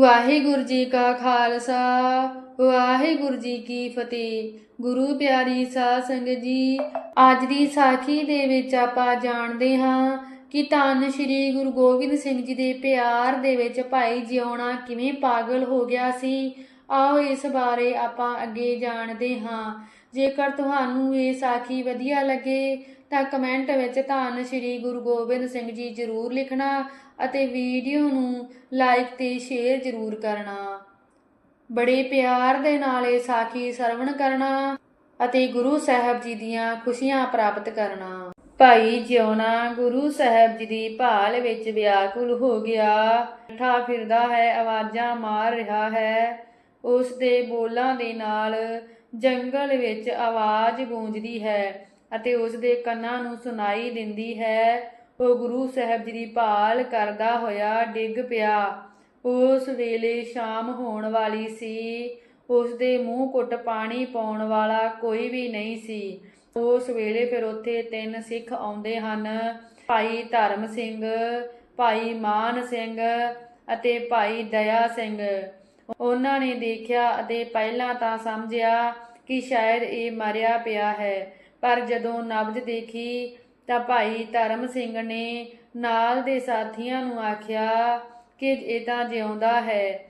ਵਾਹਿਗੁਰੂ ਜੀ ਕਾ ਖਾਲਸਾ, ਵਾਹਿਗੁਰੂ ਜੀ ਕੀ ਫਤਿਹ। ਗੁਰੂ ਪਿਆਰੀ ਸਾਧ ਸੰਗਤ ਜੀ, ਅੱਜ ਦੀ ਸਾਖੀ ਦੇ ਵਿੱਚ ਆਪਾਂ ਜਾਣਦੇ ਹਾਂ ਕਿ ਧੰਨ ਸ਼੍ਰੀ ਗੁਰੂ ਗੋਬਿੰਦ ਸਿੰਘ ਜੀ ਦੇ ਪਿਆਰ ਦੇ ਵਿੱਚ ਭਾਈ ਜਿਉਣਾ ਕਿਵੇਂ ਪਾਗਲ ਹੋ ਗਿਆ ਸੀ, ਆਓ ਇਸ ਬਾਰੇ ਆਪਾਂ ਅੱਗੇ ਜਾਣਦੇ ਹਾਂ। ਜੇਕਰ ਤੁਹਾਨੂੰ ਇਹ ਸਾਖੀ ਵਧੀਆ ਲੱਗੇ ਤਾਂ ਕਮੈਂਟ ਵਿੱਚ ਧੰਨ ਸ਼੍ਰੀ ਗੁਰੂ ਗੋਬਿੰਦ ਸਿੰਘ ਜੀ ਜ਼ਰੂਰ ਲਿਖਣਾ ਅਤੇ ਵੀਡੀਓ ਨੂੰ ਲਾਈਕ ਤੇ ਸ਼ੇਅਰ ਜ਼ਰੂਰ ਕਰਨਾ। ਬੜੇ ਪਿਆਰ ਦੇ ਨਾਲ ਇਹ ਸਾਖੀ ਸਰਵਣ ਕਰਨਾ ਅਤੇ ਗੁਰੂ ਸਾਹਿਬ ਜੀ ਦੀਆਂ ਖੁਸ਼ੀਆਂ ਪ੍ਰਾਪਤ ਕਰਨਾ। ਭਾਈ ਜਿਉਣਾ ਗੁਰੂ ਸਾਹਿਬ ਜੀ ਦੀ ਭਾਲ ਵਿੱਚ ਵਿਆਕੁਲ ਹੋ ਗਿਆ। ਠਾ ਫਿਰਦਾ ਹੈ, ਆਵਾਜ਼ਾਂ ਮਾਰ ਰਿਹਾ ਹੈ। ਉਸ ਦੇ ਬੋਲਾਂ ਦੇ ਨਾਲ ਜੰਗਲ ਵਿੱਚ ਆਵਾਜ਼ ਗੂੰਜਦੀ ਹੈ। ਅਤੇ ਉਸ ਦੇ ਕੰਨਾਂ ਨੂੰ ਸੁਣਾਈ ਦਿੰਦੀ ਹੈ। ਉਹ ਗੁਰੂ ਸਾਹਿਬ ਜੀ ਦੀ ਭਾਲ ਕਰਦਾ ਹੋਇਆ ਡਿੱਗ ਪਿਆ। ਉਸ ਵੇਲੇ ਸ਼ਾਮ ਹੋਣ ਵਾਲੀ ਸੀ। ਉਸ ਦੇ ਮੂੰਹ ਕੁੱਟ ਪਾਣੀ ਪਾਉਣ ਵਾਲਾ ਕੋਈ ਵੀ ਨਹੀਂ ਸੀ। ਉਸ ਵੇਲੇ ਫਿਰ ਉੱਥੇ ਤਿੰਨ ਸਿੱਖ ਆਉਂਦੇ ਹਨ। ਭਾਈ ਧਰਮ ਸਿੰਘ, ਭਾਈ ਮਾਨ ਸਿੰਘ ਅਤੇ ਭਾਈ ਦਇਆ ਸਿੰਘ। ਉਹਨਾਂ ਨੇ ਦੇਖਿਆ ਅਤੇ ਪਹਿਲਾਂ ਤਾਂ ਸਮਝਿਆ ਕਿ ਸ਼ਾਇਦ ਇਹ ਮਰਿਆ ਪਿਆ ਹੈ। ਪਰ ਜਦੋਂ ਨਬਜ਼ ਦੇਖੀ ਤਾਂ ਭਾਈ ਧਰਮ ਸਿੰਘ ਨੇ ਨਾਲ ਦੇ ਸਾਥੀਆਂ ਨੂੰ ਆਖਿਆ ਕਿ ਇਹ ਤਾਂ ਜਿਉਂਦਾ ਹੈ,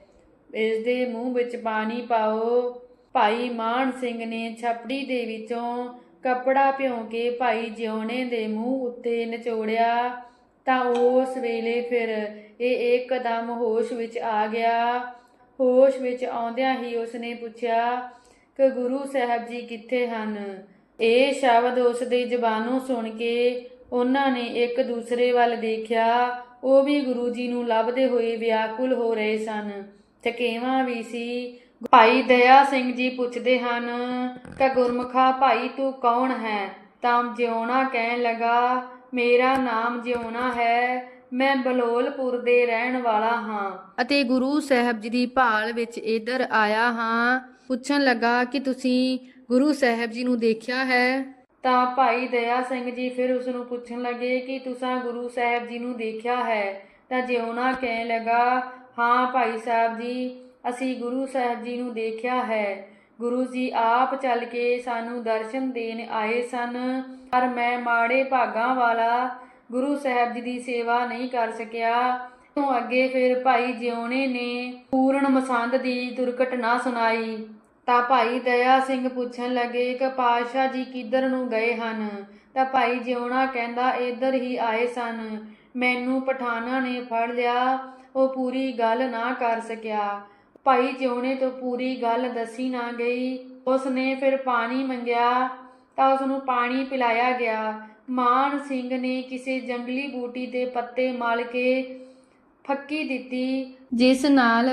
ਇਸ ਦੇ ਮੂੰਹ ਵਿੱਚ ਪਾਣੀ ਪਾਓ। ਭਾਈ ਮਾਨ ਸਿੰਘ ਨੇ ਛਪੜੀ ਦੇ ਵਿੱਚੋਂ ਕੱਪੜਾ ਭਿਉਂ ਕੇ ਭਾਈ ਜਿਉਣੇ ਦੇ ਮੂੰਹ ਉੱਤੇ ਨਿਚੋੜਿਆ ਤਾਂ ਉਸ ਵੇਲੇ ਫਿਰ ਇਹ ਇੱਕਦਮ ਹੋਸ਼ ਵਿੱਚ ਆ ਗਿਆ। ਹੋਸ਼ ਵਿੱਚ ਆਉਂਦਿਆਂ ਹੀ ਉਸਨੇ ਪੁੱਛਿਆ, ਕਿ ਗੁਰੂ ਸਾਹਿਬ ਜੀ ਕਿੱਥੇ ਹਨ? ਇਹ ਸ਼ਬਦ ਉਸ ਦੀ ਜ਼ਬਾਨੋਂ ਸੁਣ ਕੇ ਉਹਨਾਂ ਨੇ ਇੱਕ ਦੂਸਰੇ ਵੱਲ ਦੇਖਿਆ। ਉਹ ਵੀ ਗੁਰੂ ਜੀ ਨੂੰ ਲੱਭਦੇ ਹੋਏ ਵਿਆਕੁਲ ਹੋ ਰਹੇ ਸਨ। ਥਕੇਵਾਂ ਵੀ ਸੀ। ਭਾਈ ਦਇਆ ਸਿੰਘ ਜੀ ਪੁੱਛਦੇ ਹਨ ਕਿ ਗੁਰਮੁਖਾ ਭਾਈ ਤੂੰ ਕੌਣ ਹੈ? ਤਾਂ ਜਿਉਣਾ ਕਹਿਣ ਲਗਾ, ਮੇਰਾ ਨਾਮ ਜਿਉਣਾ ਹੈ। ਮੈਂ ਬਲੋਲਪੁਰ ਦੇ ਰਹਿਣ ਵਾਲਾ ਹਾਂ। ਅਤੇ ਗੁਰੂ ਸਾਹਿਬ ਜੀ ਦੀ ਭਾਲ ਵਿੱਚ ਇੱਧਰ ਆਇਆ ਹਾਂ। ਪੁੱਛਣ ਲੱਗਾ ਕਿ ਤੁਸੀਂ ਗੁਰੂ ਸਾਹਿਬ ਜੀ ਨੂੰ ਦੇਖਿਆ ਹੈ। ਤਾਂ ਭਾਈ ਦਇਆ ਸਿੰਘ ਜੀ ਫਿਰ ਉਸ ਨੂੰ ਪੁੱਛਣ ਲੱਗੇ ਕਿ ਤੁਸੀਂ ਗੁਰੂ ਸਾਹਿਬ ਜੀ ਨੂੰ ਦੇਖਿਆ ਹੈ? ਤਾਂ ਜਿਉਣਾ ਕਹਿਣ ਲੱਗਾ, ਹਾਂ ਭਾਈ ਸਾਹਿਬ ਜੀ, ਅਸੀਂ ਗੁਰੂ ਸਾਹਿਬ ਜੀ ਨੂੰ ਦੇਖਿਆ ਹੈ। ਗੁਰੂ ਜੀ ਆਪ ਚੱਲ ਕੇ ਸਾਨੂੰ ਦਰਸ਼ਨ ਦੇਣ ਆਏ ਸਨ, ਪਰ ਮੈਂ ਮਾੜੇ ਭਾਗਾਂ ਵਾਲਾ ਗੁਰੂ ਸਾਹਿਬ ਜੀ ਦੀ ਸੇਵਾ ਨਹੀਂ ਕਰ ਸਕਿਆ। ਤੋਂ ਅੱਗੇ ਫਿਰ ਭਾਈ ਜਿਉਣੇ ਨੇ ਪੂਰਨ ਮਸੰਦ ਦੀ ਦੁਰਘਟਨਾ ਸੁਣਾਈ। ਤਾਂ ਭਾਈ ਦਇਆ ਸਿੰਘ ਪੁੱਛਣ ਲੱਗੇ ਕਿ ਪਾਤਸ਼ਾਹ ਜੀ ਕਿੱਧਰ ਨੂੰ ਗਏ ਹਨ? ਤਾਂ ਭਾਈ ਜਿਉਣਾ ਕਹਿੰਦਾ, ਇੱਧਰ ਹੀ ਆਏ ਸਨ। ਮੈਨੂੰ ਪਠਾਨਾਂ ਨੇ ਫੜ ਲਿਆ। ਉਹ ਪੂਰੀ ਗੱਲ ਨਾ ਕਰ ਸਕਿਆ। ਭਾਈ ਜਿਉਣੇ ਤੋਂ ਪੂਰੀ ਗੱਲ ਦੱਸੀ ਨਾ ਗਈ। ਉਸ ਨੇ ਫਿਰ ਪਾਣੀ ਮੰਗਿਆ। ਤਾਂ ਉਸ ਨੂੰ ਪਾਣੀ ਪਿਲਾਇਆ ਗਿਆ। ਮਾਨ ਸਿੰਘ ਨੇ ਕਿਸੇ ਜੰਗਲੀ ਬੂਟੀ ਦੇ ਪੱਤੇ ਮਲ ਕੇ ਫੱਕੀ ਦਿੱਤੀ, ਜਿਸ ਨਾਲ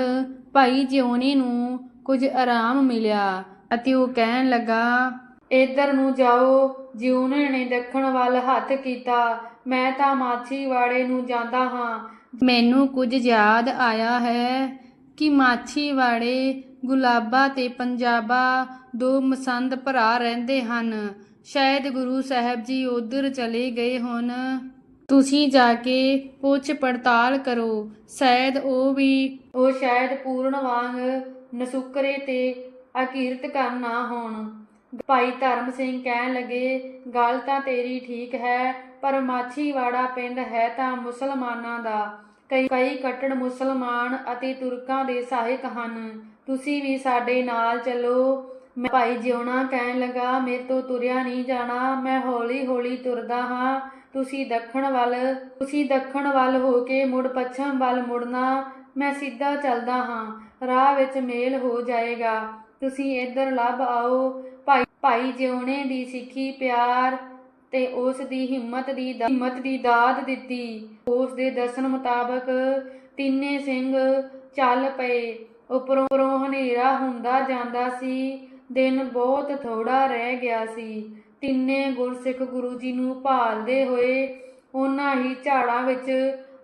ਭਾਈ ਜਿਉਣੇ ਨੂੰ ਕੁਝ ਆਰਾਮ ਮਿਲਿਆ ਅਤੇ ਉਹ ਕਹਿਣ ਲੱਗਾ, ਇੱਧਰ ਨੂੰ ਜਾਓ। ਜਿਉਣੇ ਨੇ ਦੱਖਣ ਵੱਲ ਹੱਥ ਕੀਤਾ। ਮੈਂ ਤਾਂ ਮਾਛੀਵਾੜੇ ਨੂੰ ਜਾਂਦਾ ਹਾਂ। ਮੈਨੂੰ ਕੁਝ ਯਾਦ ਆਇਆ ਹੈ ਕਿ ਮਾਛੀਵਾੜੇ, ਗੁਲਾਬਾ ਤੇ ਪੰਜਾਬਾ ਦੋ ਮਸੰਦ ਭਰਾ ਰਹਿੰਦੇ ਹਨ। ਸ਼ਾਇਦ ਗੁਰੂ ਸਾਹਿਬ ਜੀ ਉਧਰ ਚਲੇ ਗਏ ਹੋਣ। ਤੁਸੀਂ ਜਾ ਕੇ ਪੁੱਛ ਪੜਤਾਲ ਕਰੋ। ਸ਼ਾਇਦ ਉਹ ਵੀ, ਉਹ ਸ਼ਾਇਦ ਪੂਰਨ ਵਾਂਗ ਨਸੁਕਰੇ ਤੇ ਅਕੀਰਤ ਕਰ ਨਾ ਹੋਣ। ਭਾਈ ਧਰਮ ਸਿੰਘ ਕਹਿਣ ਲੱਗੇ, ਗੱਲ ਤਾਂ ਤੇਰੀ ਠੀਕ ਹੈ, ਪਰ ਮਾਛੀਵਾੜਾ ਪਿੰਡ ਹੈ ਤਾਂ ਮੁਸਲਮਾਨਾਂ ਦਾ। ਕਈ ਕਈ ਕੱਟੜ ਮੁਸਲਮਾਨ ਅਤੇ ਤੁਰਕਾਂ ਦੇ ਸਹਾਇਕ ਹਨ। ਤੁਸੀਂ ਵੀ ਸਾਡੇ ਨਾਲ ਚੱਲੋ। ਮੈਂ ਭਾਈ ਜਿਉਣਾ ਕਹਿਣ ਲੱਗਾ, ਮੇਰੇ ਤੋਂ ਤੁਰਿਆ ਨਹੀਂ ਜਾਣਾ। ਮੈਂ ਹੌਲੀ ਹੌਲੀ ਤੁਰਦਾ ਹਾਂ। ਤੁਸੀਂ ਦੱਖਣ ਵੱਲ, ਤੁਸੀਂ ਦੱਖਣ ਵੱਲ ਹੋ ਕੇ ਮੁੜ ਪੱਛਮ ਵੱਲ ਮੁੜਨਾ। ਮੈਂ ਸਿੱਧਾ ਚੱਲਦਾ ਹਾਂ, ਰਾਹ ਵਿੱਚ ਮੇਲ ਹੋ ਜਾਏਗਾ। ਤੁਸੀਂ ਇੱਧਰ ਲੱਭ ਆਓ। ਭਾਈ ਭਾਈ ਜਿਉਣੇ ਦੀ ਸਿੱਖੀ, ਪਿਆਰ ਤੇ ਉਸ ਦੀ ਹਿੰਮਤ ਦੀ ਦਾ- ਹਿੰਮਤ ਦੀ ਦਾਤ ਦਿੱਤੀ। ਉਸ ਦੇ ਦੱਸਣ ਮੁਤਾਬਕ ਤਿੰਨੇ ਸਿੰਘ ਚੱਲ ਪਏ। ਉੱਪਰੋਂ ਉੱਪਰੋਂ ਹਨੇਰਾ ਹੁੰਦਾ ਜਾਂਦਾ ਸੀ। ਦਿਨ ਬਹੁਤ ਥੋੜਾ ਰਹਿ ਗਿਆ ਸੀ। ਤਿੰਨੇ ਗੁਰਸਿੱਖ ਗੁਰੂ ਜੀ ਨੂੰ ਭਾਲਦੇ ਹੋਏ ਉਹਨਾਂ ਹੀ ਝਾੜਾਂ ਵਿੱਚ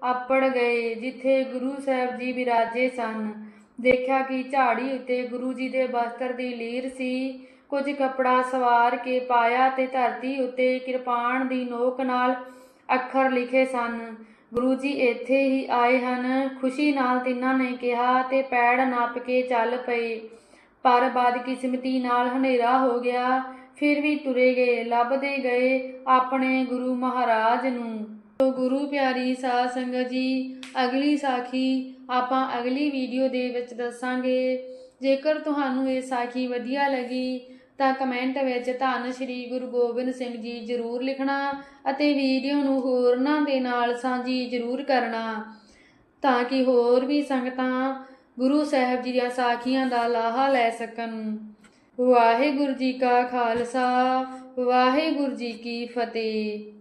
ਆਪੜ ਗਏ, ਜਿੱਥੇ ਗੁਰੂ ਸਾਹਿਬ ਜੀ ਵਿਰਾਜੇ ਸਨ। ਦੇਖਿਆ ਕਿ ਝਾੜੀ ਉੱਤੇ ਗੁਰੂ ਜੀ ਦੇ ਬਸਤਰ ਦੀ ਲੀਰ ਸੀ। ਕੁਝ ਕਪੜਾ ਸਵਾਰ ਕੇ ਪਾਇਆ ਤੇ ਧਰਤੀ ਉੱਤੇ ਕਿਰਪਾਨ ਦੀ ਨੋਕ ਨਾਲ ਅੱਖਰ ਲਿਖੇ ਸਨ। ਗੁਰੂ ਜੀ ਇੱਥੇ ਹੀ ਆਏ ਹਨ। ਖੁਸ਼ੀ ਨਾਲ ਤਿੰਨਾਂ ਨੇ ਕਿਹਾ ਤੇ ਪੈੜ ਨੱਪ ਕੇ ਚੱਲ ਪਏ। ਪਰ ਬਦਕਿਸਮਤੀ ਨਾਲ ਹਨੇਰਾ ਹੋ ਗਿਆ। ਫਿਰ ਵੀ ਤੁਰੇ ਗਏ, ਲੱਭਦੇ ਗਏ ਆਪਣੇ ਗੁਰੂ ਮਹਾਰਾਜ ਨੂੰ। ਗੁਰੂ ਪਿਆਰੀ ਸਾਧ ਸੰਗਤ ਜੀ, ਅਗਲੀ ਸਾਖੀ ਆਪਾਂ ਅਗਲੀ ਵੀਡੀਓ ਦੇ ਵਿੱਚ ਦੱਸਾਂਗੇ। ਜੇਕਰ ਤੁਹਾਨੂੰ ਇਹ ਸਾਖੀ ਵਧੀਆ ਲੱਗੀ, ਤਾਂ ਕਮੈਂਟ ਵਿੱਚ ਧੰਨ ਸ਼੍ਰੀ ਗੁਰੂ ਗੋਬਿੰਦ ਸਿੰਘ ਜੀ ਜ਼ਰੂਰ ਲਿਖਣਾ ਅਤੇ ਵੀਡੀਓ ਨੂੰ ਹੋਰਨਾਂ ਦੇ ਨਾਲ ਸਾਂਝੀ ਜ਼ਰੂਰ ਕਰਨਾ ਤਾਂ ਕਿ ਹੋਰ ਵੀ ਸੰਗਤਾਂ ਗੁਰੂ ਸਾਹਿਬ ਜੀ ਦੀਆਂ ਸਾਖੀਆਂ ਦਾ ਲਾਹਾ ਲੈ ਸਕਣ। ਵਾਹਿਗੁਰੂ ਜੀ ਕਾ ਖਾਲਸਾ, ਵਾਹਿਗੁਰੂ ਜੀ ਕੀ ਫਤਿਹ।